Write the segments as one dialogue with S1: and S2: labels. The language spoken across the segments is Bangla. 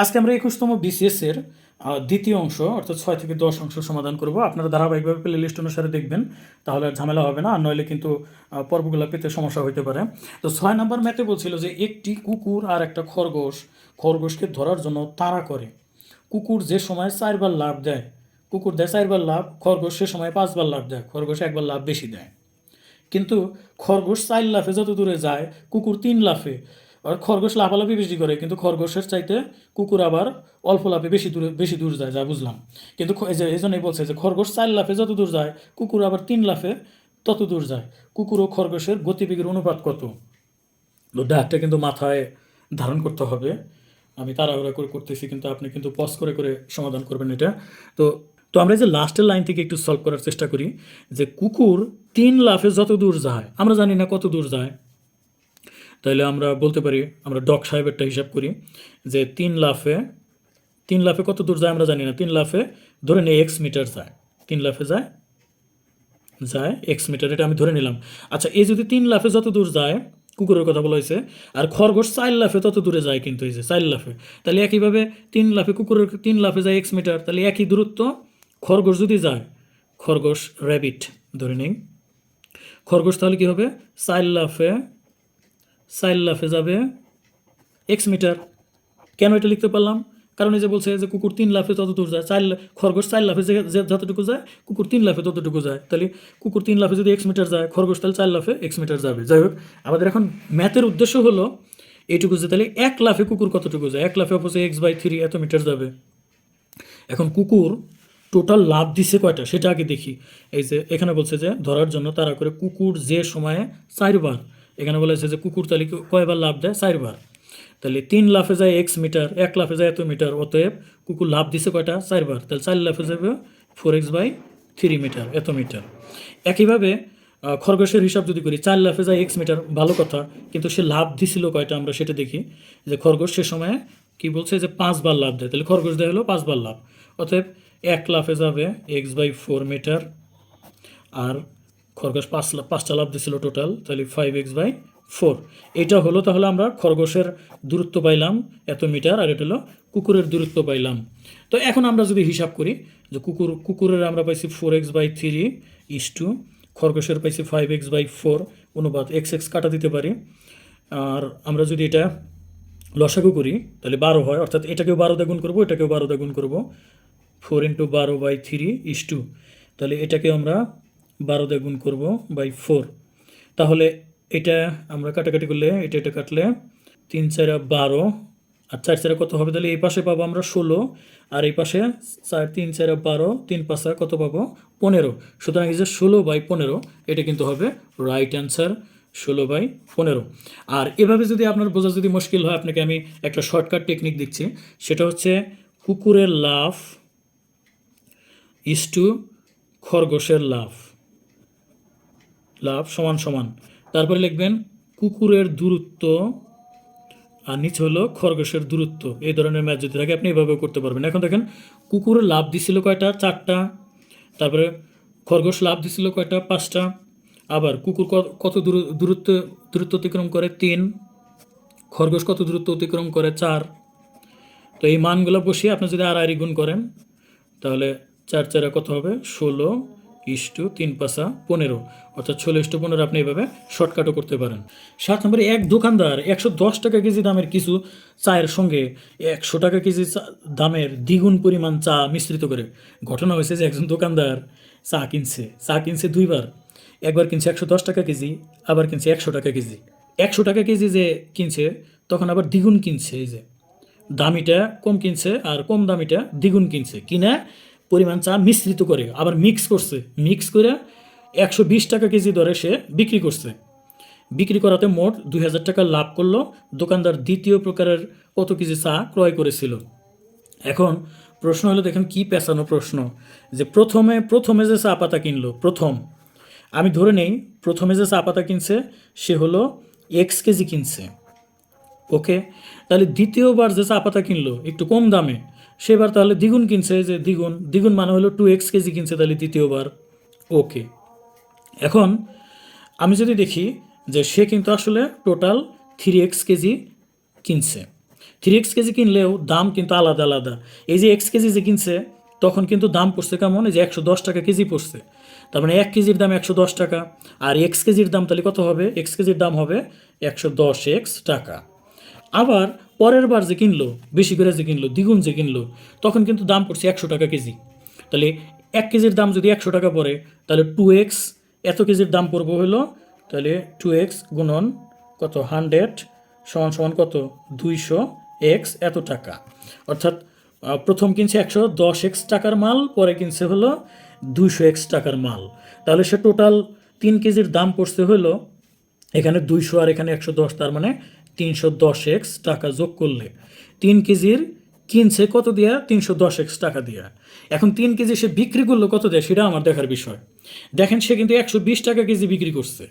S1: আজকে আমরা একুশতম বিসিএস এর দ্বিতীয় অংশ, অর্থাৎ ছয় থেকে দশ অংশ সমাধান করব। আপনারা ধারাবাহিকভাবে প্লে লিস্ট অনুসারে দেখবেন, তাহলে আর ঝামেলা হবে না, আর নইলে কিন্তু পর্বগুলো পেতে সমস্যা হতে পারে। তো ছয় নম্বর ম্যাথে বলছিল যে একটি কুকুর আর একটা খরগোশ, খরগোশকে ধরার জন্য তাড়া করে। কুকুর যে সময় চারবার লাভ দেয়, কুকুর দেয় চারবার লাভ খরগোশ সে সময় পাঁচবার লাভ দেয়, খরগোশ একবার লাভ বেশি দেয়। কিন্তু খরগোশ চার লাফে যত দূরে যায়, কুকুর তিন লাফে। আর খরগোশ লাফালাফি বেশি করে, কিন্তু খরগোশের চাইতে কুকুর আবার অল্প লাফে বেশি দূরে, বেশি দূর যায়, যা বুঝলাম। কিন্তু এই জন্যই বলছে যে খরগোশ চার লাফে যত দূর যায়, কুকুর আবার তিন লাফে তত দূর যায়। কুকুর ও খরগোশের গতিবেগের অনুপাত কত? তো ডাকটা কিন্তু মাথায় ধারণ করতে হবে। আমি তাড়াহুড়া করে করতেছি, কিন্তু আপনি কিন্তু পজ করে করে সমাধান করবেন এটা। তো তো আমরা যে লাস্টের লাইন থেকে একটু সলভ করার চেষ্টা করি যে কুকুর তিন লাফে যত দূর যায়, আমরা জানি না কত দূর যায় তাহলে আমরা বলতে পারি, আমরা ডক সাহেবেরটা হিসাব করি যে তিন লাফে তিন লাফে কত দূর যায় আমরা জানি না, তিন লাফে ধরে নিই এক্স মিটার যায়। তিন লাফে যায় যায় এক্স মিটার এটা আমি ধরে নিলাম। আচ্ছা এই যদি তিন লাফে যত দূর যায়, কুকুরের কথা বলা হয়েছে, আর খরগোশ চার লাফে তত দূরে যায় কিন্তু এই যে চার লাফে, তাহলে একইভাবে তিন লাফে কুকুরের তিন লাফে যায় এক্স মিটার তাহলে একই দূরত্ব খরগোশ যদি যায়, খরগোশ র্যাবিট ধরে নিই। খরগোশ তাহলে কী হবে? চার লাফে চার লাফে যাবে। এক্স মিটার কেন এটা লিখতে পারলাম? কারণ এই যে বলছে যে কুকুর তিন লাফে তত দূর যায় চার লা- খরগোশ চার লাফে যতটুকু যায়, কুকুর তিন লাফে ততটুকু যায়। তাহলে কুকুর তিন লাফে যদি এক্স মিটার যায়, খরগোশ তাহলে চার লাফে এক্স মিটার যাবে। যাই হোক, আমাদের এখন ম্যাথের উদ্দেশ্য হলো এইটুকু যে তাহলে এক লাফে কুকুর কতটুকু যায়? এক লাফে অবশ্যই এক্স বাই থ্রি এত মিটার যাবে। এখন কুকুর টোটাল লাভ দিছে কয়টা? সেটা আগে দেখি। এই যে এখানে বলছে যে ধরার জন্য তারা করে কুকুর যে সময়ে চারবার এখানে বলেছে যে কুকুর তাহলে কয়বার লাভ দেয়? চারবার। তাহলে তিন লাফে যায় এক্স মিটার এক লাফে যায় এত মিটার অতএব কুকুর লাভ দিছে কয়টা? চারবার। তাহলে চার লাফে যাবে four x by three metre এত মিটার একইভাবে খরগোশের হিসাব যদি করি, চার লাফে যায় এক্স মিটার ভালো কথা, কিন্তু সে লাভ দিছিল কয়টা? আমরা সেটা দেখি। যে খরগোশ সে সময় কি বলছে? যে পাঁচবার লাভ দেয়। তাহলে খরগোশ দেয় হলো পাঁচবার লাভ অতএব এক লাফে যাবে এক্স বাই ফোর মিটার আর খরগোশ পাঁচ পাঁচটা লাভ দিছিল টোটাল তাহলে ফাইভ এক্স বাই ফোর এটা হলো তাহলে আমরা খরগোশের দূরত্ব পাইলাম এত মিটার আর এটা হলো কুকুরের দূরত্ব পাইলাম। তো এখন আমরা যদি হিসাব করি, যে কুকুর, কুকুরের আমরা পাইছি four x by three is two খরগোশের পাইছি ফাইভ এক্স বাই ফোর অনুপাত এক্স এক্স কাটা দিতে পারি। আর আমরা যদি এটা লসাগু করি, তাহলে বারো হয়, অর্থাৎ এটাকেও বারো দ্বিগুণ করব, এটাকেও বারো দ্বিগুণ করব। ফোর ইন্টু বারো বাই থ্রি ইস টু তাহলে এটাকে আমরা বারো দিয়ে গুণ করব বাই ফোর তাহলে এটা আমরা কাটাকাটি করলে, এটা এটা কাটলে তিন চারা বারো। আর চার চারা কত হবে? তাহলে এই পাশে পাবো আমরা ষোলো। আর এই পাশে চার তিন চারা বারো, তিন পাশে কত পাবো? পনেরো। সুতরাং এই যে ষোলো বাই পনেরো, এটা কিন্তু হবে রাইট অ্যান্সার ষোলো বাই পনেরো। আর এভাবে যদি আপনার বোঝা যদি মুশকিল হয়, আপনাকে আমি একটা শর্টকাট টেকনিক দিচ্ছি। সেটা হচ্ছে কুকুরের লাভ ইস টু খরগোশের লাভ লাভ সমান সমান। তারপরে লিখবেন, কুকুরের দূরত্ব, আর নিচে হলো খরগোশের দূরত্ব। এই ধরনের ম্যাচ যদি থাকে, আপনি এভাবেও করতে পারবেন। এখন দেখেন কুকুরের লাভ দিছিল কয়টা? চারটা। তারপরে খরগোশ লাভ দিছিল কয়টা? পাঁচটা। আবার কুকুর কত দূর, দূরত্ব দূরত্ব অতিক্রম করে? তিন। খরগোশ কত দূরত্ব অতিক্রম করে? চার। তো এই মানগুলো বসিয়ে আপনি যদি আড়াআড়ি গুণ করেন, তাহলে চার চারা কত হবে? ষোলো। ইস্টু তিন পাশা পনেরো। অর্থাৎ ষোলো ইস্টু পনেরো আপনি এভাবে শর্টকাটও করতে পারেন। সাত নম্বরে এক দোকানদার একশো দশ টাকা কেজি দামের কিছু চায়ের সঙ্গে একশো টাকা কেজি দামের দ্বিগুণ পরিমাণ চা মিশ্রিত করে। ঘটনা হয়েছে যে একজন দোকানদার চা কিনছে। চা কিনছে দুইবার। একবার কিনছে একশো দশ টাকা কেজি, আবার কিনছে একশো টাকা কেজি। একশো টাকা কেজি যে কিনছে, তখন আবার দ্বিগুণ কিনছে এই যে। দামিটা কম কিনছে আর কম দামিটা দ্বিগুণ কিনছে। কিনা পরিমাণ চা মিশ্রিত করে, আবার মিক্স করছে। মিক্স করে একশো বিশ টাকা কেজি দরে সে বিক্রি করছে। বিক্রি করাতে মোট দুই হাজার টাকা লাভ করল দোকানদার দ্বিতীয় প্রকারের কত কেজি চা ক্রয় করেছিল। এখন প্রশ্ন হলো, দেখেন কি পেঁচানো প্রশ্ন। যে প্রথমে প্রথমে যে চা পাতা কিনলো, প্রথম। আমি ধরে নেই, প্রথমে যে চা পাতা কিনছে, সে হলো এক্স কেজি কিনছে। ওকে? তাহলে দ্বিতীয়বার যে চা পাতা কিনলো, একটু কম দামে, সেবার তাহলে দ্বিগুণ কিনছে যে দ্বিগুণ দ্বিগুণ মানে হলো টু এক্স কেজি কিনছে তাহলে দ্বিতীয়বার। ওকে। এখন আমি যদি দেখি যে সে কিন্তু আসলে টোটাল থ্রি এক্স কেজি কিনছে। থ্রি এক্স কেজি কিনলেও দাম কিন্তু আলাদা আলাদা। এই যে এক্স কেজি যে কিনছে, তখন কিন্তু দাম পড়ছে কেমন? এই যে একশো দশ টাকা কেজি পড়ছে। তার মানে এক কেজির দাম একশো দশ টাকা, আর এক্স কেজির দাম তাহলে কত হবে? এক্স কেজির দাম হবে একশো দশ এক্স টাকা। আবার পরের বার যে কিনলো, বেশি করে যে কিনলো, দ্বিগুণ যে কিনলো, তখন কিন্তু দাম পড়ছে একশো টাকা কেজি। তাহলে এক কেজির দাম যদি একশো টাকা পড়ে, তাহলে টু এক্স এত কেজির দাম পড়ব হলো, তাহলে টু এক্স গুণন কত? হান্ড্রেড সমান সমান কত? দুইশো এক্স এত টাকা। অর্থাৎ প্রথম কিনছে একশো, দশ এক্স টাকার মাল, পরে কিনছে হলো দুইশো এক্স টাকার মাল। তাহলে সে টোটাল তিন কেজির দাম পড়ছে হলো, এখানে দুইশো আর এখানে একশো দশ, তার মানে তিনশো দশ এক্স টাকা যোগ করলে তিন কেজির কিনছে কত দিয়া? তিনশো দশ এক্স টাকা দিয়া। এখন তিন কেজি সে বিক্রি করল কত দেয়? সেটা আমার দেখার বিষয়। দেখেন সে কিন্তু একশো বিশ টাকা কেজি বিক্রি করছে।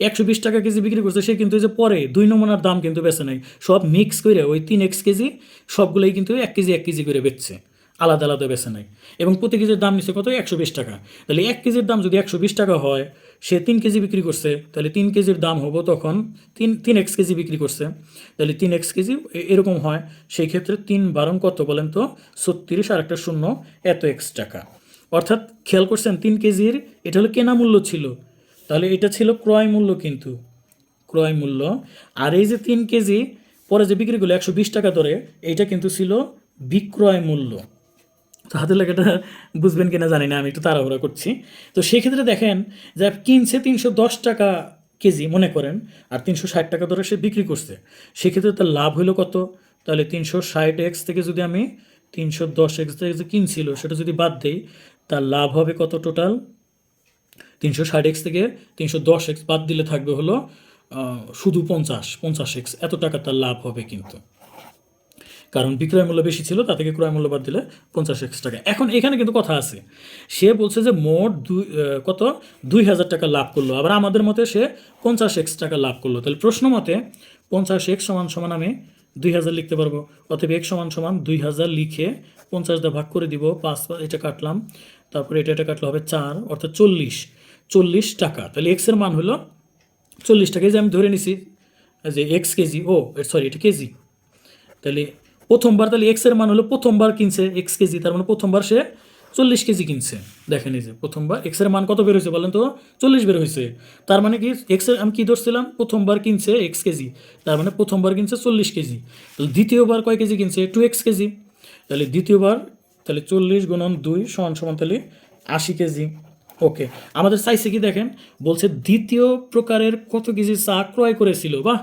S1: একশো বিশ টাকা কেজি বিক্রি করছে, সে কিন্তু যে পরে দুই নমুনার দাম কিন্তু বেছে নেই সব মিক্স করে ওই তিন এক্স কেজি সবগুলোই কিন্তু এক কেজি এক কেজি করে বেচছে। আলাদা আলাদা বেছে নেয়। এবং প্রতি কেজির দাম নিচ্ছে কত? একশো বিশ টাকা। তাহলে এক কেজির দাম যদি একশো বিশ টাকা হয় সে তিন কেজি বিক্রি করছে, তাহলে তিন কেজির দাম হব তখন তিন তিন এক্স কেজি বিক্রি করছে। তাহলে তিন এক্স কেজি এরকম হয়। সেই ক্ষেত্রে তিন বারং কত বলেন তো? ছত্রিশ আর একটা শূন্য, এত এক্স টাকা। অর্থাৎ খেয়াল করছেন তিন কেজির, এটা হলো কেনা মূল্য ছিল। তাহলে এটা ছিল ক্রয় মূল্য কিন্তু। ক্রয় মূল্য। আর এই যে তিন কেজি, পরে যে বিক্রি করল একশো বিশ টাকা ধরে এইটা কিন্তু ছিল বিক্রয় মূল্য। তো হাতের লেখাটা বুঝবেন কিনা জানি না, আমি একটু তাড়াহুড়া করছি। তো সেক্ষেত্রে দেখেন যে কিনছে তিনশো দশ টাকা কেজি মনে করেন, আর তিনশো ষাট টাকা ধরে সে বিক্রি করছে। সেক্ষেত্রে তার লাভ হলো কত? তাহলে তিনশো ষাট এক্স থেকে যদি আমি তিনশো দশ এক্স থেকে যে কিনছিল, সেটা যদি বাদ দেই, তার লাভ হবে কত টোটাল? তিনশো ষাট এক্স থেকে তিনশো দশ এক্স বাদ দিলে থাকবে হলো শুধু পঞ্চাশ পঞ্চাশ এক্স। এত টাকা তার লাভ হবে কিন্তু। কারণ বিক্রয় মূল্য বেশি ছিল, তা থেকে ক্রয় মূল্য বাদ দিলে পঞ্চাশ এক্স টাকা। এখন এখানে কিন্তু কথা আছে। সে বলছে যে মোট দুই কত? দুই হাজার টাকা লাভ করল। আবার আমাদের মতে সে পঞ্চাশ এক্স টাকা লাভ করল। তাহলে প্রশ্ন মতে পঞ্চাশ এক্স সমান সমান আমি দুই হাজার লিখতে পারব। অতএব এক সমান সমান দুই হাজার লিখে পঞ্চাশ ভাগ করে দিব, পাঁচ এটা কাটলাম। তারপরে এটা এটা কাটলে হবে চার, অর্থাৎ চল্লিশ। চল্লিশ টাকা। তাহলে এক্সের মান হলো চল্লিশ টাকা। যে আমি ধরে নিছি, যে এক্স কেজি, ও সরি এটা কেজি। তাহলে প্রথমবার তাহলে এক্সের মান হলো প্রথমবার কিনছে এক্স কেজি, তার মানে প্রথমবার সে চল্লিশ কেজি কিনছে। দেখেন এই যে প্রথমবার এক্সের মান কত বের হয়েছে বলেন তো? চল্লিশ বের হয়েছে। তার মানে কি? এক্সের, আমি কি ধরছিলাম? প্রথমবার কিনছে এক্স কেজি, তার মানে প্রথমবার কিনছে চল্লিশ কেজি। তাহলে দ্বিতীয়বার কয় কেজি কিনছে? Two x KG. তাহলে দ্বিতীয়বার, তাহলে চল্লিশ গুণন দুই সমান সমান তাহলে আশি কেজি। ওকে আমাদের চাইছে কি দেখেন? বলছে দ্বিতীয় প্রকারের কত কেজি চা ক্রয় করেছিল? বাহ!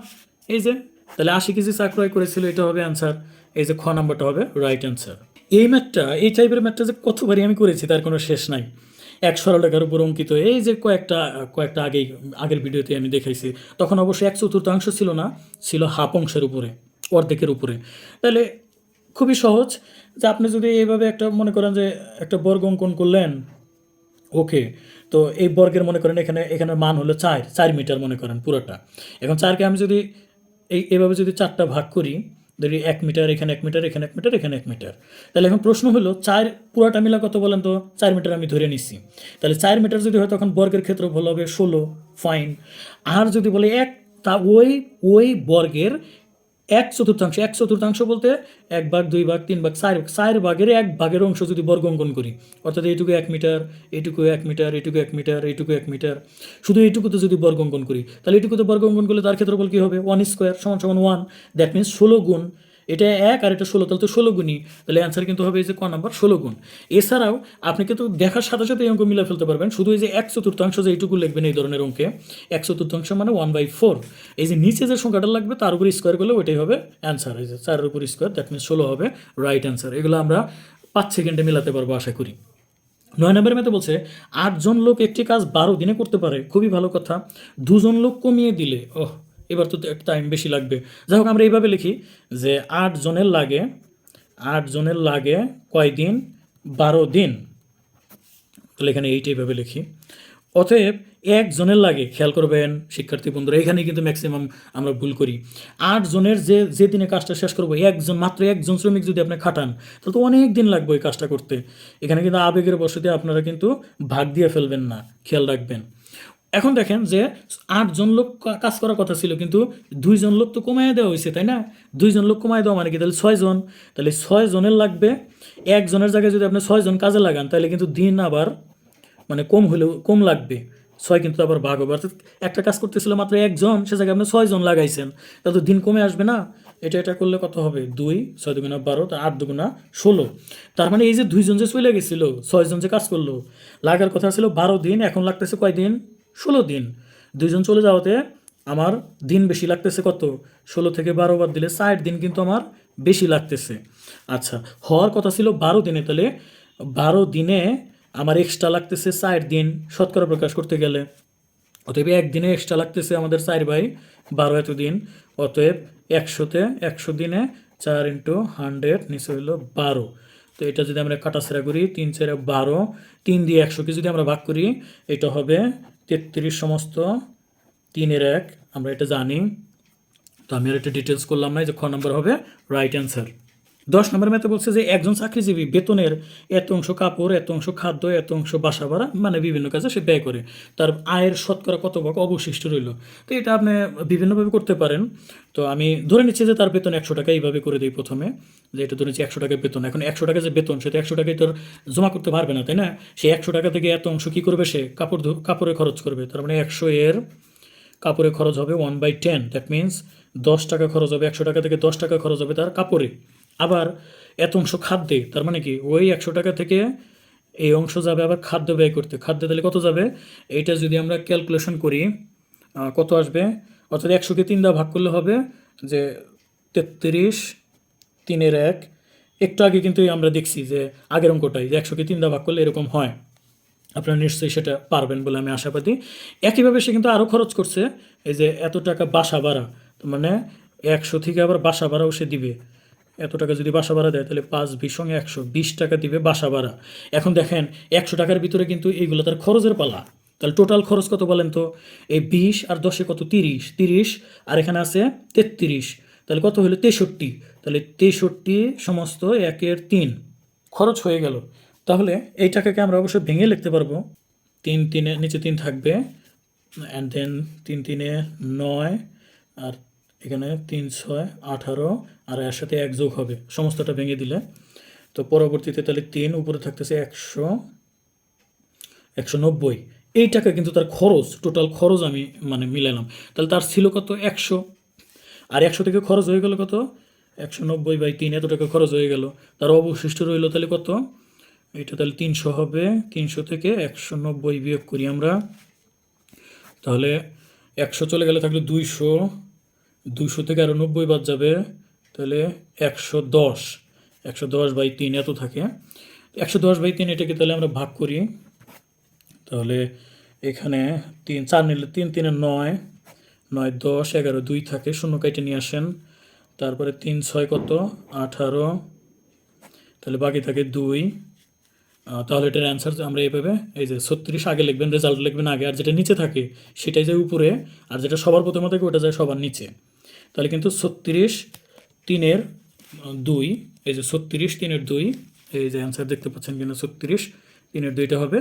S1: এই যে, তাহলে আশি কেজি চা ক্রয় করেছিল, এটা হবে অ্যান্সার এই যে খ নাম্বারটা হবে রাইট অ্যান্সার এই ম্যাথটা এই টাইপের ম্যাথটা যে কতবারই আমি করেছি, তার কোনো শেষ নাই। এক সরল টাকার উপর অঙ্কিত, এই যে কয়েকটা কয়েকটা আগেই, আগের ভিডিওতে আমি দেখাইছি, তখন অবশ্যই এক চতুর্থাংশ ছিল না, ছিল হাফ অংশের উপরে, অর্ধেকের উপরে। তাহলে খুবই সহজ যে আপনি যদি এইভাবে একটা, মনে করেন যে একটা বর্গ অঙ্কন করলেন ওকে তো এই বর্গের মনে করেন এখানে এখানে মান হলো চার চার মিটার মনে করেন পুরোটা। এখন চারকে আমি যদি এই, এভাবে যদি চারটা ভাগ করি ধরি এক মিটার, এখানে এক মিটার, এখানে এক মিটার, এখানে এক মিটার। তাহলে এখন প্রশ্ন হলো, চার পুরাটা মিলা কত বলেন তো? চার মিটার আমি ধরে নিছি তাহলে চার মিটার যদি হয় তখন বর্গের ক্ষেত্রফল হবে ষোলো ফাইন আর যদি বলে এক, তা ওই ওই বর্গের এক চতুর্থাংশ এক চতুর্থাংশ বলতে এক ভাগ, দুই ভাগ, তিন ভাগ, চার চার ভাগের এক ভাগের অংশ যদি বর্গ অঙ্কন করি, অর্থাৎ এইটুকু এক মিটার, এইটুকু এক মিটার, এইটুকু এক মিটার, এইটুকু এক মিটার, শুধু এইটুকুতে যদি বর্গ অঙ্কন করি, তাহলে এইটুকুতে বর্গ অঙ্কন করলে তার ক্ষেত্রফল কী হবে? ওয়ান স্কোয়ার সমান সমান ওয়ান দ্যাট মিনস ষোলো গুণ এটা এক আর এটা ষোলো, তাহলে তো ষোলো গুণই। তাহলে অ্যান্সার কিন্তু হবে এই যে ক নাম্বার ষোলো গুণ। এছাড়াও আপনি কিন্তু দেখার সাথে সাথে এই অঙ্ক মিলে ফেলতে পারবেন। শুধু এই যে এক চতুর্থাংশ যে এইটুকু লিখবেন এই ধরনের অঙ্কে, এক চতুর্থাংশ মানে ওয়ান বাই ফোর এই যে নিচে যে সংখ্যাটা লাগবে তার উপর স্কোয়ার করলে ওইটাই হবে অ্যান্সার এই যে চারের উপর স্কোয়ার দ্যাট মিনস ষোলো হবে রাইট অ্যান্সার এগুলো আমরা পাঁচ সেকেন্ডে মেলাতে পারব, আশা করি। নয় নম্বরের মধ্যে বলছে, আটজন লোক একটি কাজ বারো দিনে করতে পারে। খুবই ভালো কথা। দুজন লোক কমিয়ে দিলে, ওহ এবার তো টাইম বেশি লাগবে। যাই হোক, আমরা এইভাবে লিখি যে আট জনের লাগে, আট জনের লাগে কয় দিন? বারো দিন। তাহলে এখানে এইটা এইভাবে লিখি। অতএব একজনের লাগে, খেয়াল করবেন শিক্ষার্থী বন্ধুরা এখানে কিন্তু ম্যাক্সিমাম আমরা ভুল করি। আট জনের যে যে দিনে কাজটা শেষ করব, একজন, মাত্র একজন শ্রমিক যদি আপনি খাটান, তাহলে তো অনেক দিন লাগবে ওই কাজটা করতে। এখানে কিন্তু আবেগের বসতে আপনারা কিন্তু ভাগ দিয়ে ফেলবেন না, খেয়াল রাখবেন। এখন দেখেন যে আটজন লোক কাজ করার কথা ছিল, কিন্তু দুইজন লোক তো কমায় দেওয়া হয়েছে তাই না? দুইজন লোক কমায় দেওয়া মানে কি? তাহলে ছয়জন। তাহলে ছয় জনের লাগবে, একজনের জায়গায় যদি আপনি ছয়জন কাজে লাগান, তাহলে কিন্তু দিন আবার মানে কম হলেও কম লাগবে। ছয় কিন্তু আবার ভাগ হবে। অর্থাৎ একটা কাজ করতেছিল মাত্র একজন, সে জায়গায় আপনি ছয়জন লাগাইছেন। তাহলে তো দিন কমে আসবে না। এটা এটা করলে কত হবে? দুই, ছয় দুগুণা বারো তার আট দুগুণা ষোলো। তার মানে এই যে দুইজন যে চলে গেছিল, ছয়জন যে কাজ করল, লাগার কথা ছিল বারো দিন, এখন লাগতেছে কয় দিন ষোলো দিন। দুইজন চলে যাওয়াতে আমার দিন বেশি লাগতেছে কত? ষোলো থেকে বারো বার দিলে ষাট দিন কিন্তু আমার বেশি লাগতেছে। আচ্ছা হওয়ার কথা ছিল বারো দিনে। তাহলে বারো দিনে আমার এক্সট্রা লাগতেছে ষাট দিন শতকরা প্রকাশ করতে গেলে। অতএব একদিনে এক্সট্রা লাগতেছে আমাদের চার বাই বারো এত দিন অতএব একশোতে, একশো দিনে চার ইন্টু হান্ড্রেড নিচে হইল বারো। তো এটা যদি আমরা কাটাছেড়া করি, তিন চারে বারো, তিন দিয়ে একশোকে যদি আমরা ভাগ করি, এটা হবে তেত্রিশ সমস্ত, তিনের এক, আমরা এটা জানি। তো আমি আর এটা ডিটেলস করলাম না যে খ নম্বর হবে রাইট অ্যান্সার দশ নম্বর ম্যাথে বলছে যে, একজন চাকরিজীবী, বেতনের এত অংশ কাপড়, এত অংশ খাদ্য, এত অংশ বাসা ভাড়া মানে বিভিন্ন কাজে সে ব্যয় করে। তার আয়ের শতকরা কত ভাগ অবশিষ্ট রইল? তো এটা আপনি বিভিন্নভাবে করতে পারেন। তো আমি ধরে নিচ্ছি যে, তার বেতন একশো টাকা এইভাবে করে দিই প্রথমে। যে, এটা ধরে নিচ্ছি একশো টাকার বেতন। এখন একশো টাকা যে বেতন, সেটা একশো টাকায় তোর জমা করতে পারবে না, তাই না? সে একশো টাকা থেকে এত অংশ কী করবে সে? কাপড় কাপড়ে খরচ করবে। তার মানে একশো এর কাপড়ে খরচ হবে one by ten that means দশ টাকা খরচ হবে, একশো টাকা থেকে দশ টাকা খরচ হবে তার কাপড়ে। আবার এত অংশ খাদ্যে, তার মানে কি ওই একশো টাকা থেকে এই অংশ যাবে আবার খাদ্য ব্যয় করতে। খাদ্যে তাহলে কত যাবে? এইটা যদি আমরা ক্যালকুলেশন করি কত আসবে? অর্থাৎ একশোকে তিন দা ভাগ করলে হবে যে তেত্রিশ তিনের এক। একটু আগে কিন্তু আমরা দেখছি যে আগের অঙ্কটাই, যে একশোকে তিন দা ভাগ করলে এরকম হয়। আপনারা নিশ্চয়ই সেটা পারবেন বলে আমি আশাবাদী একইভাবে সে কিন্তু আরও খরচ করছে, এই যে এত টাকা বাসা ভাড়া মানে একশো থেকে আবার বাসা ভাড়াও সে দিবে। এত টাকা যদি বাসা ভাড়া দেয়, তাহলে পাঁচ বিশ সঙ্গে একশো, বিশ টাকা দিবে বাসা ভাড়া। এখন দেখেন, একশো টাকার ভিতরে কিন্তু এইগুলো তার খরচের পালা। তাহলে টোটাল খরচ কত বলেন তো? এই বিশ আর দশে কত? তিরিশ। তিরিশ, আর এখানে আছে তেত্রিশ। তাহলে কত হলো? তেষট্টি। তাহলে তেষট্টি সমস্ত একের তিন। খরচ হয়ে গেল। তাহলে এই টাকাকে আমরা অবশ্যই ভেঙে লিখতে পারব। তিন তিনে নিচে তিন থাকবে। অ্যান্ড দেন তিন তিনে নয় আর এখানে তিন, ছয়, আঠারো, আর এর সাথে এক যোগ হবে। সমস্তটা ভেঙে দিলে। তো পরবর্তীতে তাহলে তিন, উপরে থাকতেছে একশো একশো নব্বই। এই টাকা কিন্তু তার খরচ টোটাল খরচ আমি মানে মিলালাম। তাহলে তার ছিল কত? একশো। আর একশো থেকে খরচ হয়ে গেল কত? একশো নব্বই বাই তিন এত টাকা খরচ হয়ে গেল। তার অবশিষ্ট রইল তাহলে কত? এটা তাহলে তিনশো হবে। তিনশো থেকে একশো নব্বই বিয়োগ করি আমরা। তাহলে একশো চলে গেলে থাকলে দুইশো। দুইশো থেকে আরও নব্বই বাদ যাবে, তাহলে একশো দশ। একশো দশ বাই তিন এত থাকে। একশো দশ বাই তিন এটাকে তাহলে আমরা ভাগ করি। তাহলে এখানে তিন, চার নিলে তিন, তিনে নয় নয়, দশ, এগারো, দুই থাকে। শূন্য কাইটে নিয়ে আসেন। তারপরে তিন, ছয় কত? আঠারো। তাহলে বাকি থাকে দুই। তাহলে এটার অ্যান্সার আমরা এইভাবে এই যে ছত্রিশ আগে লিখবেন রেজাল্ট লিখবেন আগে, আর যেটা নিচে থাকে, সেটাই যায় উপরে, আর যেটা সবার প্রথমে থাকে, ওটা যায় সবার নিচে। তাহলে কিন্তু ছত্রিশ তিনের দুই, এই যে ছত্রিশ তিনের দুই, এই যে অ্যান্সার দেখতে পাচ্ছেন কিনা, ছত্রিশ তিনের দুইটা হবে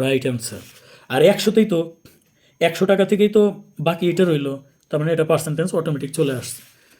S1: রাইট অ্যান্সার আর একশোতেই তো, একশো টাকা থেকেই তো বাকি এটা রইল, তার মানে এটা পার্সেন্টেজ অটোমেটিক চলে আসছে।